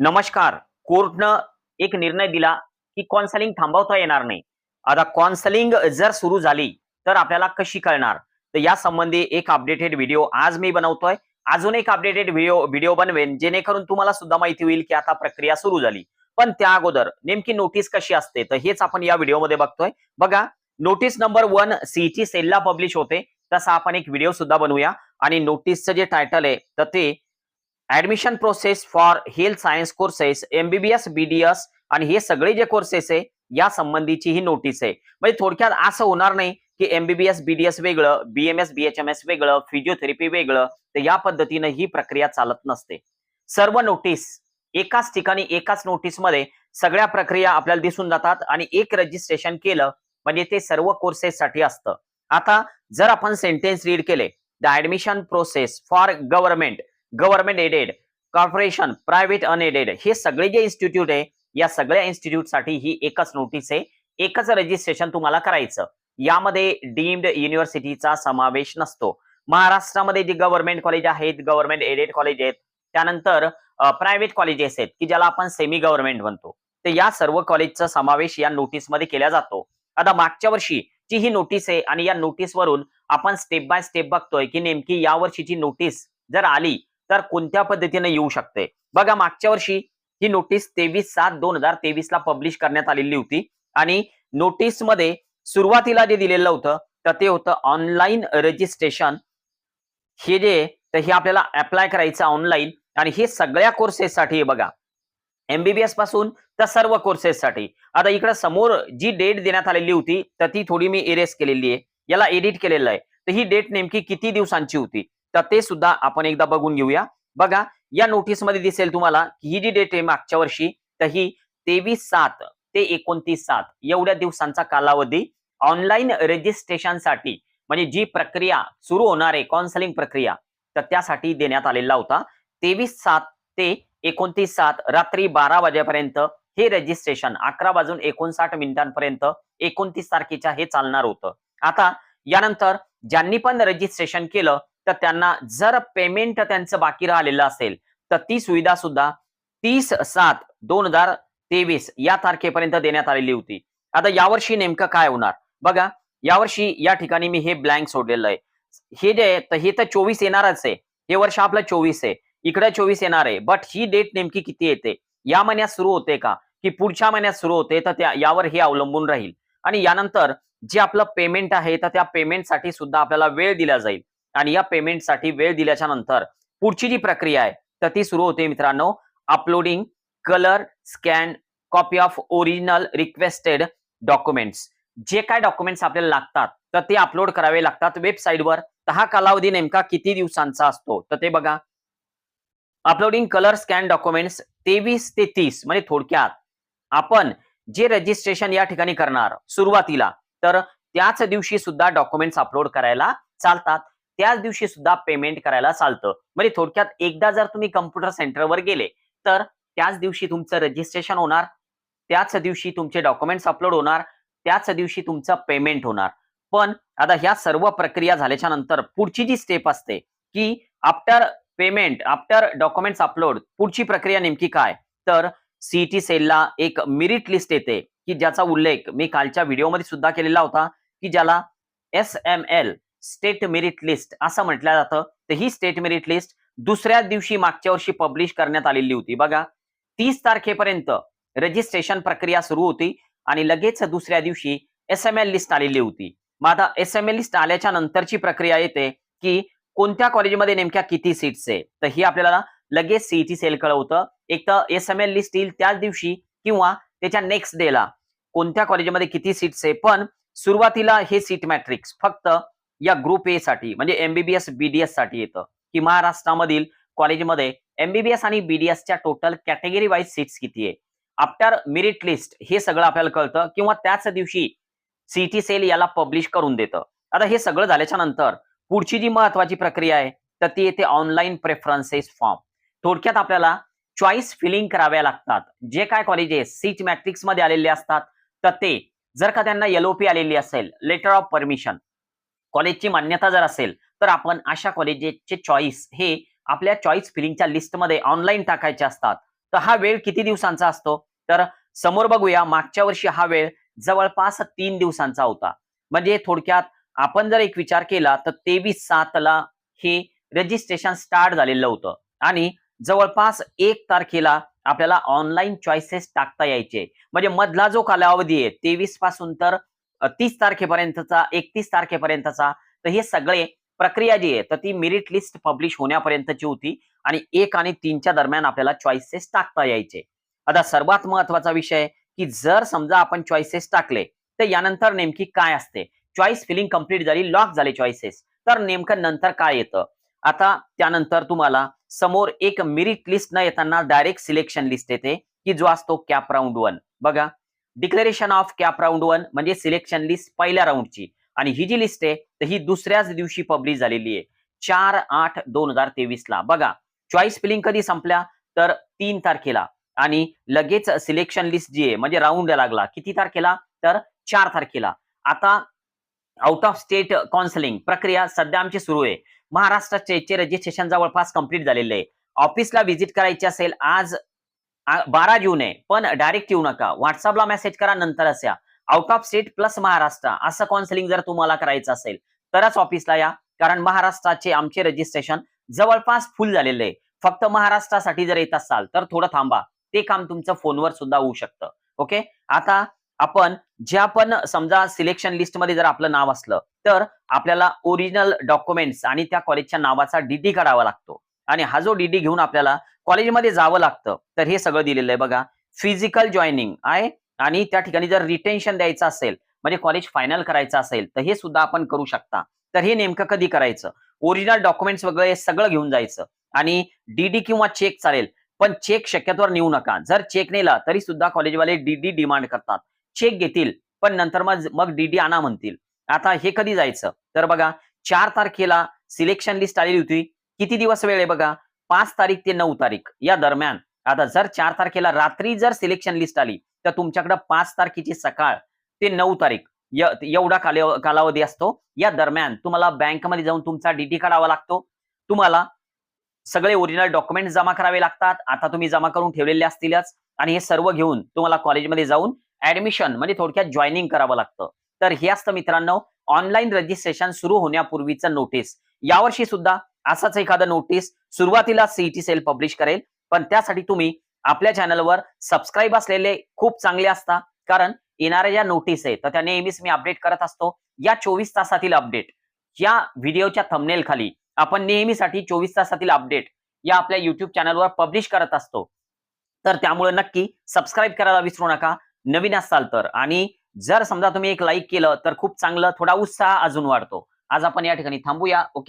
नमस्कार. कोर्टनं एक निर्णय दिला की कॉन्सलिंग थांबवता येणार नाही. आता कॉन्सलिंग जर सुरू झाली तर आपल्याला कशी कळणार? तर या संबंधी एक अपडेटेड व्हिडिओ आज मी बनवतोय. अजून एक अपडेटेड व्हिडिओ व्हिडिओ बनवेन जेणेकरून तुम्हाला सुद्धा माहिती होईल की आता प्रक्रिया सुरू झाली. पण त्या अगोदर नेमकी नोटीस कशी असते? तर हेच आपण या व्हिडिओमध्ये बघतोय. बघा नोटीस नंबर वन सीईटी सेलला पब्लिश होते. तसा आपण एक व्हिडिओ सुद्धा बनवूया. आणि नोटीसचं जे टायटल आहे तर ते admission process for health science courses MBBS BDS आणि हे सगळे जे कोर्सेस आहे या संबंधीची ही नोटीस आहे. म्हणजे थोडक्यात असं होणार नाही की एमबीबीएस बीडीएस वेगळं बीएमएस बीएचएमएस वेगळं फिजिओथेरपी वेगळं तर या पद्धतीनं ही प्रक्रिया चालत नसते. सर्व नोटीस एकाच ठिकाणी एकाच नोटीसमध्ये सगळ्या प्रक्रिया आपल्याला दिसून जातात आणि एक रजिस्ट्रेशन केलं म्हणजे ते सर्व कोर्सेस साठी असतं. आता जर आपण सेंटेन्स रीड केले the admission process for government government aided corporation private unaided हे सगळे जे इन्स्टिट्यूट आहे या सगळ्या इन्स्टिट्यूटसाठी ही एकच नोटीस आहे. एकच रजिस्ट्रेशन तुम्हाला करायचं. यामध्ये डीम्ड युनिव्हर्सिटीचा समावेश नसतो. महाराष्ट्रामध्ये जी गव्हर्नमेंट कॉलेज आहेत गव्हर्नमेंट एडेड कॉलेज आहेत त्यानंतर प्रायव्हेट कॉलेजेस आहेत की ज्याला आपण सेमी गव्हर्नमेंट म्हणतो. तर या सर्व कॉलेजचा समावेश या नोटीसमध्ये केला जातो. आता मागच्या वर्षी जी ही नोटीस आहे आणि या नोटीसवरून आपण स्टेप बाय स्टेप बघतोय की नेमकी या वर्षीची नोटीस जर आली तर कोणत्या पद्धतीने येऊ शकते? बघा मागच्या वर्षी ही नोटीस तेवीस सात दोन हजार तेवीस ला पब्लिश करण्यात आलेली होती. आणि नोटीसमध्ये सुरुवातीला जे दिलेलं होतं तर ते होतं ऑनलाईन रजिस्ट्रेशन हे जे तर हे आपल्याला अप्लाय करायचं ऑनलाईन आणि हे सगळ्या कोर्सेससाठी आहे बघा. एमबीबीएसपासून तर सर्व कोर्सेससाठी आता इकडे समोर जी डेट देण्यात आलेली होती तर ती थोडी मी एरेस केलेली आहे. याला एडिट केलेलं आहे. तर ही डेट नेमकी किती दिवसांची होती? तर ते सुद्धा आपण एकदा बघून घेऊया. बघा या नोटीसमध्ये दिसेल तुम्हाला की ही जी डेट आहे मागच्या वर्षी तर ही तेवीस सात ते एकोणतीस सात एवढ्या दिवसांचा कालावधी ऑनलाईन रजिस्ट्रेशनसाठी म्हणजे जी प्रक्रिया सुरू होणार आहे काउन्सलिंग प्रक्रिया तर त्यासाठी देण्यात आलेला होता. तेवीस सात ते एकोणतीस सात रात्री बारा वाजेपर्यंत हे रजिस्ट्रेशन अकरा वाजून एकोणसाठ मिनिटांपर्यंत एकोणतीस तारखेच्या हे चालणार होतं. आता यानंतर ज्यांनी पण रजिस्ट्रेशन केलं तर त्यांना जर पेमेंट त्यांचं बाकी राहिलेलं असेल तर ती सुविधा सुद्धा तीस सात दोन हजार तेवीस या तारखेपर्यंत देण्यात आलेली होती. आता यावर्षी नेमकं काय होणार? बघा यावर्षी या ठिकाणी मी हे ब्लँक सोडलेलं आहे. हे जे हे तर चोवीस येणारच आहे. हे वर्ष आपलं चोवीस आहे. इकडे चोवीस येणार आहे. बट ही डेट नेमकी किती येते? या महिन्यात सुरू होते का? की पुढच्या महिन्यात सुरू होते तर त्या यावर हे अवलंबून राहील. आणि यानंतर जे आपलं पेमेंट आहे तर त्या पेमेंटसाठी सुद्धा आपल्याला वेळ दिला जाईल. आणि या पेमेंटसाठी वेळ दिल्याच्या नंतर पुढची जी प्रक्रिया आहे तर ती सुरू होते मित्रांनो. Uploading colour scan copy of original requested documents जे काय डॉक्युमेंट्स आपल्याला लागतात तर ते अपलोड करावे लागतात वेबसाईटवर तर हा कालावधी नेमका किती दिवसांचा असतो? तर ते बघा. अपलोडिंग कलर स्कॅन डॉक्युमेंट्स तेवीस ते तीस म्हणजे थोडक्यात. आपण जे रजिस्ट्रेशन या ठिकाणी करणार सुरुवातीला तर त्याच दिवशी सुद्धा डॉक्युमेंट्स अपलोड करायला चालतात. त्याच दिवशी सुद्धा पेमेंट करायला चालतं. म्हणजे थोडक्यात एकदा जर तुम्ही कम्प्युटर सेंटरवर गेले तर त्याच दिवशी तुमचं रजिस्ट्रेशन होणार त्याच दिवशी तुमचे डॉक्युमेंट्स अपलोड होणार त्याच दिवशी तुमचं पेमेंट होणार. पण आता ह्या सर्व प्रक्रिया झाल्याच्यानंतर पुढची जी स्टेप असते की after payment after documents upload पुढची प्रक्रिया नेमकी काय? तर सीटी सेलला एक मिरिट लिस्ट येते की ज्याचा उल्लेख मी कालच्या व्हिडिओमध्ये सुद्धा केलेला होता की ज्याला S M L state merit list असं म्हटलं जातं. तर ही स्टेट मेरिट लिस्ट दुसऱ्या दिवशी मागच्या वर्षी पब्लिश करण्यात आलेली होती. बघा तीस तारखेपर्यंत रजिस्ट्रेशन प्रक्रिया सुरू होती आणि लगेच दुसऱ्या दिवशी एस एम एल लिस्ट आलेली होती. मग आता एस एम एल लिस्ट आल्याच्या नंतरची प्रक्रिया येते की कोणत्या कॉलेजमध्ये नेमक्या किती सीट्स आहे? तर ही आपल्याला लगेच सीईटी सेल कळवतं. एक तर एस एम एल लिस्ट येईल त्याच दिवशी किंवा त्याच्या नेक्स्ट डेला कोणत्या कॉलेजमध्ये किती सीट्स आहे. पण सुरुवातीला हे सीट मॅट्रिक्स फक्त या ग्रुप ए साठी म्हणजे एमबीबीएस बीडीएससाठी येतं. की महाराष्ट्रामधील कॉलेजमध्ये एमबीबीएस आणि बीडीएसच्या टोटल कॅटेगरी वाईज सीट्स किती आहे? आफ्टर मेरिट लिस्ट हे सगळं आपल्याला कळतं किंवा त्याच दिवशी सीटी सेल याला पब्लिश करून देतं. आता हे सगळं झाल्याच्यानंतर पुढची जी महत्वाची प्रक्रिया आहे तर ती येते ऑनलाईन प्रेफरन्सेस फॉर्म थोडक्यात आपल्याला चॉईस फिलिंग कराव्या लागतात. जे काय कॉलेजेस सीट मॅट्रिक्समध्ये आलेले असतात तर ते जर का त्यांना एलओपी आलेली असेल लेटर ऑफ परमिशन कॉलेजची मान्यता जर असेल तर आपण अशा कॉलेजेसचे चॉईस हे आपल्या चॉईस फिलिंगच्या लिस्टमध्ये ऑनलाईन टाकायचे असतात. तर हा वेळ किती दिवसांचा असतो? तर समोर बघूया मागच्या वर्षी हा वेळ जवळपास तीन दिवसांचा होता. म्हणजे थोडक्यात आपण जर एक विचार केला तर तेवीस सातला हे रजिस्ट्रेशन स्टार्ट झालेलं होतं. आणि जवळपास एक तारखेला आपल्याला ऑनलाईन चॉईसेस टाकता यायचे. म्हणजे मधला जो कालावधी आहे तेवीसपासून तर तीस तारखेपर्यंतचा एकतीस तारखेपर्यंतचा. तर हे सगळे प्रक्रिया जी आहे तर ती मेरिट लिस्ट पब्लिश होण्यापर्यंतची होती आणि एक आणि तीनच्या दरम्यान आपल्याला चॉईसेस टाकता यायचे. आता सर्वात महत्त्वाचा विषय की जर समजा आपण चॉईसेस टाकले तर यानंतर नेमकी काय असते? चॉईस फिलिंग कंप्लीट झाली लॉक झाले चॉईसेस तर नेमकं नंतर काय येतं? आता त्यानंतर तुम्हाला समोर एक मेरिट लिस्ट न येताना डायरेक्ट सिलेक्शन लिस्ट येते की जो असतो कॅप राऊंड वन बघा declaration of CAP round one म्हणजे सिलेक्शन लिस्ट पहिल्या राऊंडची आणि ही जी लिस्ट आहे तर ही दुसऱ्याच दिवशी पब्लिश झालेली आहे. चार आठ दोन हजार तेवीस ला. बघा चॉईस फिलिंग कधी संपल्या? तर तीन तारखेला. आणि लगेच सिलेक्शन लिस्ट जी आहे म्हणजे राऊंड लागला. किती तारखेला? तर चार तारखेला. आता आउट ऑफ स्टेट काउन्सिलिंग प्रक्रिया सध्या आमची सुरू आहे. महाराष्ट्राचे रजिस्ट्रेशन जवळपास कंप्लीट झालेले आहे. ऑफिसला व्हिजिट करायची असेल आज बारा जून आहे पण डायरेक्ट येऊ नका. व्हॉट्सअपला मेसेज करा नंतर असा out of state plus Maharashtra असं काउन्सिलिंग जर तुम्हाला करायचं असेल तरच ऑफिसला या. कारण महाराष्ट्राचे आमचे रजिस्ट्रेशन जवळपास फुल झालेले आहे. फक्त महाराष्ट्रासाठी जर येत असाल तर थोडं थांबा. ते काम तुमचं फोनवर सुद्धा होऊ शकतं. ओके आता आपण ज्या पण समजा सिलेक्शन लिस्टमध्ये जर आपलं नाव असलं तर आपल्याला ओरिजिनल डॉक्युमेंट्स आणि त्या कॉलेजच्या नावाचा डीटी काढावा लागतो. आणि हा जो डीडी घेऊन आपल्याला कॉलेजमध्ये जावं लागतं तर हे सगळं दिलेलं आहे बघा. फिजिकल जॉईनिंग आहे आणि त्या ठिकाणी जर रिटेन्शन द्यायचं असेल म्हणजे कॉलेज फायनल करायचं असेल तर हे सुद्धा आपण करू शकता. तर हे नेमकं कधी करायचं? ओरिजिनल डॉक्युमेंट्स वगैरे सगळं घेऊन जायचं. आणि डीडी किंवा चेक चालेल पण चेक शक्यतोवर नेऊ नका. जर चेक नेला तरी सुद्धा कॉलेजवाले डीडी डिमांड करतात. चेक घेतील पण नंतर मग मग डीडी आणा म्हणतील. आता हे कधी जायचं? तर बघा चार तारखेला सिलेक्शन लिस्ट आलेली होती. किती दिवस वेळ आहे बघा? पाच तारीख ते नऊ तारीख. या दरम्यान आता जर चार तारखेला रात्री जर सिलेक्शन लिस्ट आली तर तुमच्याकडे पाच तारखेची सकाळ ते नऊ तारीख एवढा कालावधी असतो. या दरम्यान तुम्हाला बँकमध्ये जाऊन तुमचा डीडी काढावा लागतो. तुम्हाला सगळे ओरिजिनल डॉक्युमेंट जमा करावे लागतात. आता तुम्ही जमा करून ठेवलेले असतीलच. आणि हे सर्व घेऊन तुम्हाला कॉलेजमध्ये जाऊन ऍडमिशन म्हणजे थोडक्यात जॉईनिंग करावं लागतं. तर हे असतं मित्रांनो ऑनलाईन रजिस्ट्रेशन सुरू होण्यापूर्वीचं नोटीस यावर्षी सुद्धा असाच एखादा नोटीस सुरुवातीला सीईटी सेल पब्लिश करेल. पण त्यासाठी तुम्ही आपल्या चॅनलवर सबस्क्राईब असलेले खूप चांगले असता. कारण येणाऱ्या ज्या नोटीस आहे तर त्या नेहमीच मी अपडेट करत असतो. या चोवीस तासातील अपडेट या व्हिडिओच्या थंबनेल खाली आपण नेहमीसाठी चोवीस तासातील अपडेट या आपल्या युट्यूब चॅनलवर पब्लिश करत असतो. तर त्यामुळे नक्की सबस्क्राईब करायला विसरू नका. नवीन असाल तर. आणि जर समजा तुम्ही एक लाईक केलं तर खूप चांगलं थोडा उत्साह अजून वाढतो. आज आपण या ठिकाणी थांबूया. ओके